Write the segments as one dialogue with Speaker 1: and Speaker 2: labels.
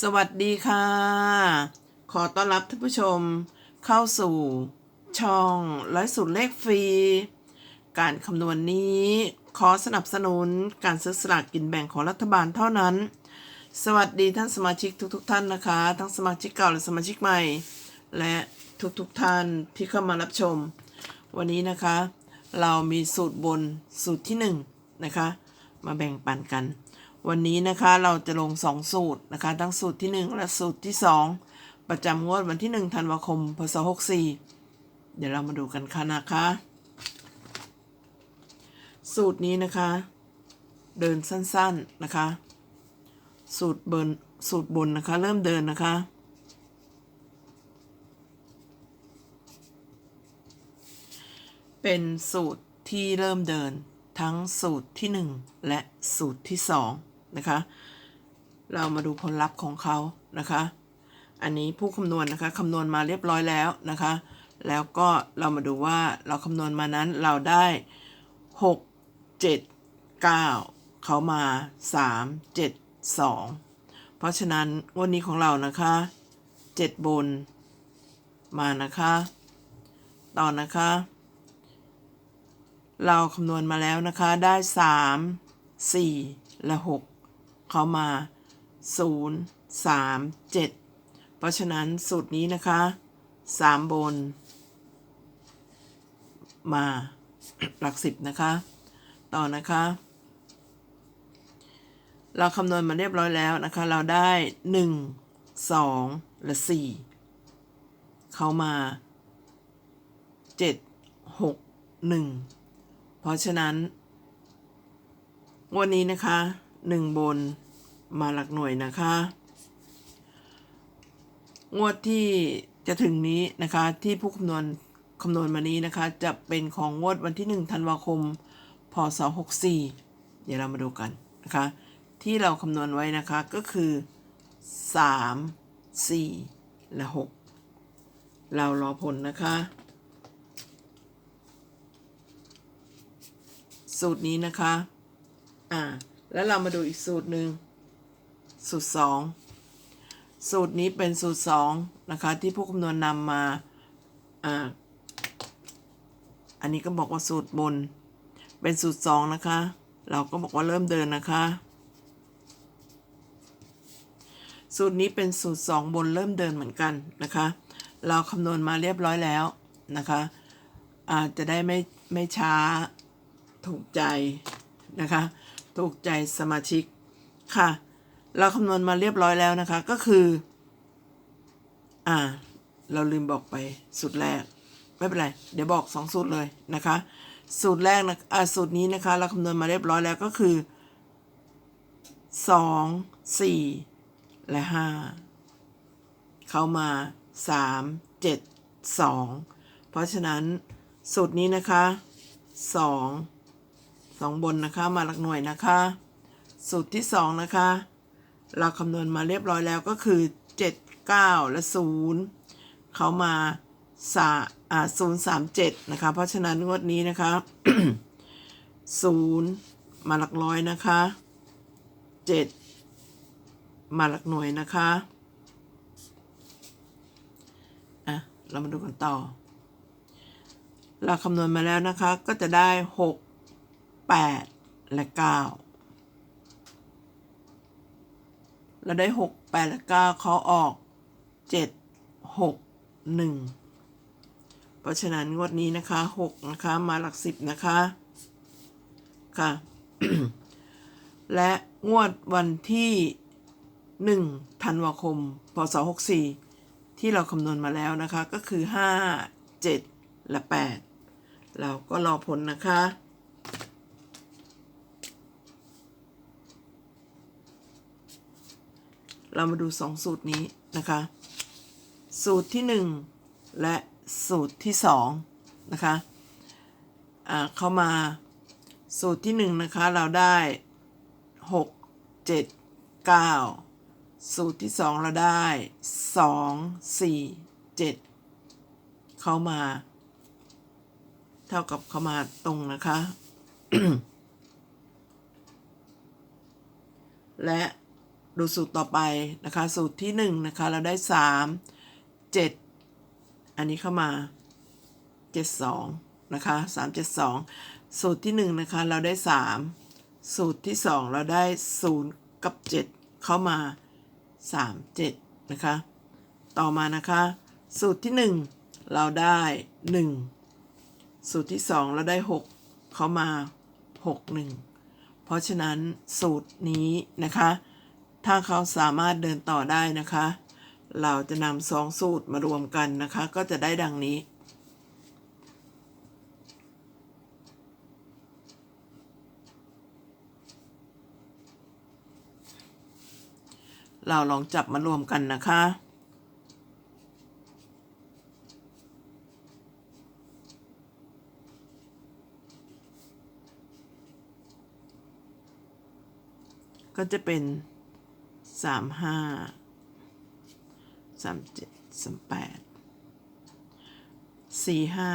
Speaker 1: สวัสดีค่ะ ขอต้อนรับท่านผู้ชมเข้าสู่ช่องร้อยสูตรเลขฟรี การคำนวณนี้ขอสนับสนุนการซื้อสลากกินแบ่งของรัฐบาลเท่านั้น สวัสดีท่านสมาชิกทุกๆทท่านนะคะ ทั้งสมาชิกเก่าและสมาชิกใหม่ และทุกๆทท่านที่เข้ามารับชม วันนี้นะคะ เรามีสูตรบนสูตรที่หนึ่งนะคะ มาแบ่งปันกัน วันนี้นะคะเราจะลง 2 สูตรนะคะ ทั้งสูตรที่ 1 และสูตรที่ 2 ประจำงวดวันที่ 1 ธันวาคม พศ 64 เดี๋ยวเรามาดูกันค่ะนะคะ สูตรนี้นะคะ เดินสั้นๆนะคะ สูตรบนสูตรบนนะคะ เริ่มเดินนะคะเป็นสูตรที่เริ่มเดินทั้งสูตรที่ 1 และสูตรที่ 2 นะคะ เรามาดูผลลัพธ์ของเขานะคะ อันนี้ผู้คำนวณนะคะคำนวณมาเรียบร้อยแล้วนะคะ แล้วก็เรามาดูว่าเราคำนวณมานั้นเราได้ 6 7 9 เขามา 3 7 2 เพราะฉะนั้นงวันนี้ของเรานะคะ 7 บนมานะคะ ต่อนะคะ เราคำนวณมาแล้วนะคะได้ 3 4 และ 6 เข้ามา 0 3 7 เพราะฉะนั้นสูตรนี้นะคะ 3 บน มา หลักสิบนะคะ ต่อนะคะ เราคำนวณมาเรียบร้อยแล้วนะคะ เราได้ 1 2 และ 4 เข้ามา 7 6 1 เพราะฉะนั้นงวันนี้นะคะ หนึ่งบนมาหลักหน่วยนะคะ งวดที่จะถึงนี้นะคะที่ผู้คำนวณคำนวณมานี้นะคะ จะเป็นของงวดวันที่ 1 ธันวาคม พศ 64 เดี๋ยวเรามาดูกันนะคะ ที่เราคำนวณไว้นะคะก็คือ 3 4 และ 6 เรารอผลนะคะ สูตรนี้นะคะ อ่า แล้วเรามาดูอีกสูตรหนึ่งสูตรสองสูตรนี้เป็นสูตรสองนะคะ ที่ผู้คำนวณนำมาอ่าอันนี้ก็บอกว่าสูตรบน เป็นสูตรสองนะคะ เราก็บอกว่าเริ่มเดินนะคะ สูตรนี้เป็นสูตรสองบนเริ่มเดินเหมือนกันนะคะ เราคำนวณมาเรียบร้อยแล้วนะคะอาจจะได้ไม่ไม่ช้าถูกใจนะคะ ถูกใจสมาชิกค่ะ เราคำนวณมาเรียบร้อยแล้วนะคะก็คือ อ่า เราลืมบอกไปสูตรแรก ไม่เป็นไร เดี๋ยวบอกสองสูตรเลยนะคะ สูตรแรกนะอ่าสูตรนี้นะคะ เราคำนวณมาเรียบร้อยแล้วก็คือสองสี่และห้าเข้ามาสามเจ็ดสองเพราะฉะนั้นสูตรนี้นะคะสอง สองบนนะคะมาหลักหน่วยนะคะ สูตรที่สองนะคะ เราคำนวณมาเรียบร้อยแล้วก็คือเจ็ดเก้าและศูนย์เขามาสาอ่าศูนย์สามเจ็ดนะคะ เพราะฉะนั้นงวดนี้นะคะศูนย์มาหลักร้อยนะคะเจ็ดมาหลักหน่วยนะคะอะเรามาดูกันต่อ เราคำนวณมาแล้วนะคะก็จะได้หก แปดและเก้าเราได้หกแปดและเก้าเขาออกเจ็ดหกหนึ่งเพราะฉะนั้นงวดนี้นะคะหกนะคะ มาหลักสิบนะคะ ค่ะ และงวดวันที่หนึ่งธันวาคม พศหกสี่ที่เราคำนวณมาแล้วนะคะ ก็คือห้าเจ็ดและแปดเราก็รอผลนะคะ เรามาดูสองสูตรนี้นะคะ สูตรที่หนึ่งและสูตรที่สองนะคะอ่าเข้ามาสูตรที่หนึ่งนะคะ เราได้หกเจ็ดเก้าสูตรที่สองเราได้สองสี่เจ็ดเข้ามา เท่ากับเข้ามาตรงนะคะ และ ดูสูตรต่อไปนะคะ สูตรที่หนึ่งนะคะเราได้สามเจ็ดอันนี้เข้ามาเจ็ดสองนะคะสามเจ็ดสองสูตรที่หนึ่งนะคะ เราได้สามสูตรที่สองเราได้ศูนย์กับเจ็ดเข้ามาสามเจ็ดนะคะ ต่อมานะคะ สูตรที่หนึ่งเราได้หนึ่งสูตรที่สองเราได้หกเข้ามาหกหนึ่งเพราะฉะนั้นสูตรนี้นะคะ ถ้าเขาสามารถเดินต่อได้นะคะ เราจะนำสองสูตรมารวมกันนะคะ ก็จะได้ดังนี้ เราลองจับมารวมกันนะคะก็จะเป็น สามห้าสามเจ็ดสามแปดสี่ห้า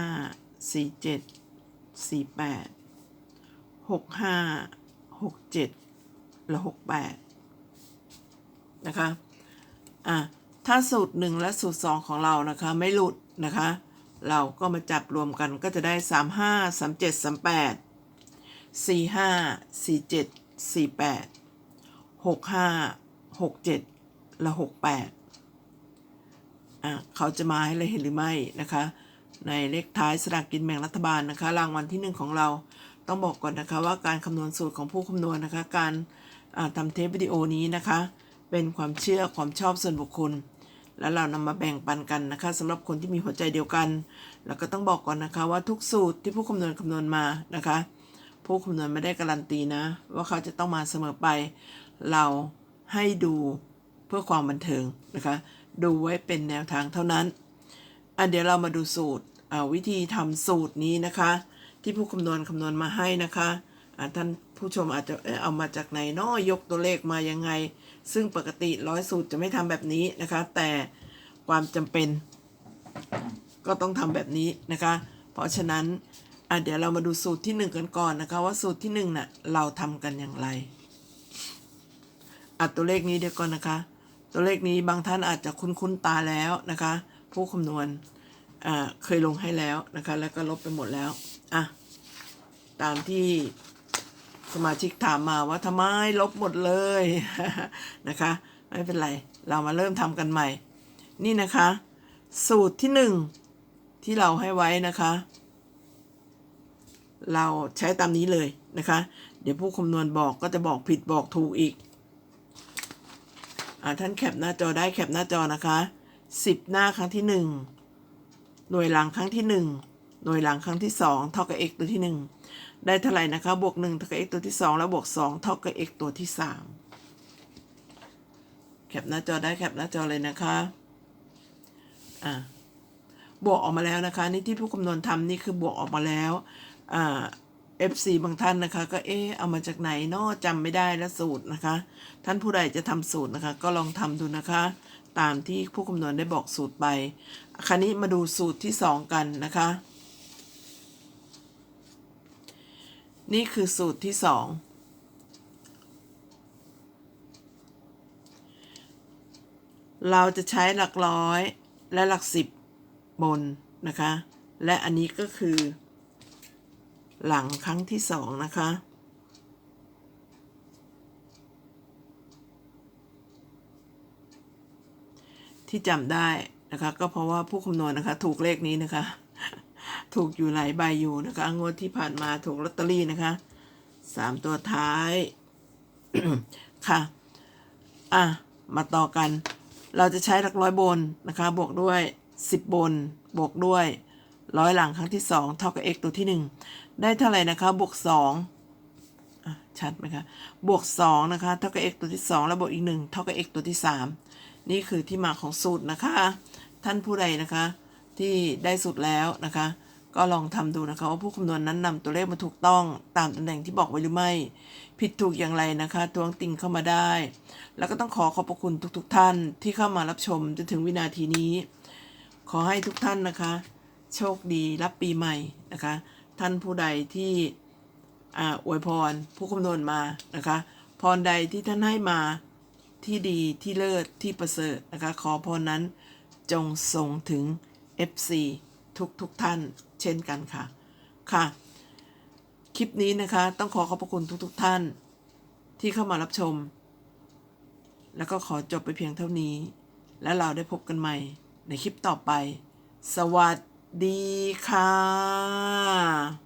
Speaker 1: สี่เจ็ดสี่แปดหกห้าหกเจ็ดและหกแปดนะคะ อะ ถ้าสูตรหนึ่งและสูตรสองของเรานะคะ ไม่หลุดนะคะ เราก็มาจับรวมกันก็จะได้สามห้าสามเจ็ดสามแปดสี่ห้าสี่เจ็ดสี่แปดหกห้า หกเจ็ดและหกแปดอะเขาจะมาให้เราเห็นหรือไม่นะคะ ในเลขท้ายสลากกินแบ่งรัฐบาลนะคะ รางวัลที่หนึ่งของเราต้องบอกก่อนนะคะว่าการคำนวณสูตรของผู้คำนวณนะคะ การทำเทปวิดีโอนี้นะคะ เป็นความเชื่อความชอบส่วนบุคคล แล้วเรานำมาแบ่งปันกันนะคะสำหรับคนที่มีหัวใจเดียวกัน แล้วก็ต้องบอกก่อนนะคะว่าทุกสูตรที่ผู้คำนวณคำนวณมานะคะ ผู้คำนวณไม่ได้การันตีนะ ว่าเขาจะต้องมาเสมอไปเรา ให้ดูเพื่อความบันเทิงนะคะ ดูไว้เป็นแนวทางเท่านั้นอะเดี๋ยวเรามาดูสูตรอ่าวิธีทำสูตรนี้นะคะ ที่ผู้คำนวณคำนวณมาให้นะคะอะท่านผู้ชมอาจจะเอ๊ะเอามาจากไหนนาะยกตัวเลขมายังไง ซึ่งปกติร้อยสูตรจะไม่ทำแบบนี้นะคะ แต่ความจำเป็นก็ต้องทำแบบนี้นะคะ เพราะฉะนั้นอะเดี๋ยวเรามาดูสูตรที่หนึ่งกันก่อนนะคะ ว่าสูตรที่หนึ่งน่ะเราทำกันอย่างไร อัดตัวเลขนี้เดี๋ยวก่อนนะคะ ตัวเลขนี้บางท่านอาจจะคุ้นๆตาแล้วนะคะ ผู้คำนวณเคยลงให้แล้วนะคะ แล้วก็ลบไปหมดแล้วอะตามที่สมาชิกถามมาว่าทำไมลบหมดเลยนะคะ ไม่เป็นไร เรามาเริ่มทำกันใหม่ นี่นะคะ สูตรที่หนึ่งที่เราให้ไว้นะคะ เราใช้ตามนี้เลยนะคะ เดี๋ยวผู้คำนวณบอกก็จะบอกผิดบอกถูกอีก ท่านแคปหน้าจอได้แคปหน้าจอนะคะสิบหน้าครั้งที่หนึ่งหน่วยหลังครั้งที่หนึ่งหน่วยหลังครั้งที่สองเท่ากับ x ตัวที่หนึ่งได้เท่าไหร่นะคะ บวกหนึ่งเท่ากับ x ตัวที่สองแล้วบวกสองเท่ากับ x ตัวที่สามแคปหน้าจอได้แคปหน้าจอเลยนะคะ อ่า บวกออกมาแล้วนะคะ นี่ที่ผู้คำนวณทำนี่คือบวกออกมาแล้ว อ่า FC บางท่านนะคะ ก็เอ๊ะเอามาจากไหนเนอจำไม่ได้แล้วสูตรนะคะ ท่านผู้ใดจะทำสูตรนะคะ ก็ลองทำดูนะคะ ตามที่ผู้คำนวณได้บอกสูตรไป คราวนี้มาดูสูตรที่สองกันนะคะ นี่คือสูตรที่สองเราจะใช้หลักร้อยและหลักสิบบนนะคะ และอันนี้ก็คือ หลังครั้งที่สองนะคะ ที่จำได้นะคะ ก็เพราะว่าผู้คำนวณนะคะ ถูกเลขนี้นะคะ ถูกอยู่หลายใบอยู่นะคะ งวดที่ผ่านมาถูกลอตเตอรี่นะคะสามตัวท้ายค่ะ อะ มาต่อกัน เราจะใช้หลักร้อยบนนะคะ บวกด้วยสิบบน บวกด้วยร้อยหลังครั้งที่สองเท่ากับ x ตัวที่หนึ่ง ได้เท่าไหร่นะคะ บวกสองชัดไหมคะ บวกสองนะคะ เท่ากับ x ตัวที่สองแล้วบวกอีกหนึ่งเท่ากับ x ตัวที่สามนี่คือที่มาของสูตรนะคะ ท่านผู้ใดนะคะ ที่ได้สูตรแล้วนะคะ ก็ลองทำดูนะคะว่าผู้คำนวณนั้นนำตัวเลขมาถูกต้องตามตำแหน่งที่บอกไว้หรือไม่ ผิดถูกอย่างไรนะคะทวงติงเข้ามาได้ แล้วก็ต้องขอขอบพระคุณทุกๆท่านที่เข้ามารับชมจนถึงวินาทีนี้ ขอให้ทุกท่านนะคะ โชคดีรับปีใหม่นะคะ ท่านผู้ใดที่อ่าอวยพรผู้คำนวณมานะคะ พรใดที่ท่านให้มาที่ดีที่เลิศที่ประเสริฐนะคะ ขอพรนั้นจงส่งถึง FC ทุกทุกๆท่านเช่นกันค่ะ ค่ะ คลิปนี้นะคะต้องขอขอบพระคุณทุกๆทท่านที่เข้ามารับชม แล้วก็ขอจบไปเพียงเท่านี้ แล้วเราได้พบกันใหม่ในคลิปต่อไป สวัสดี ดีค่ะ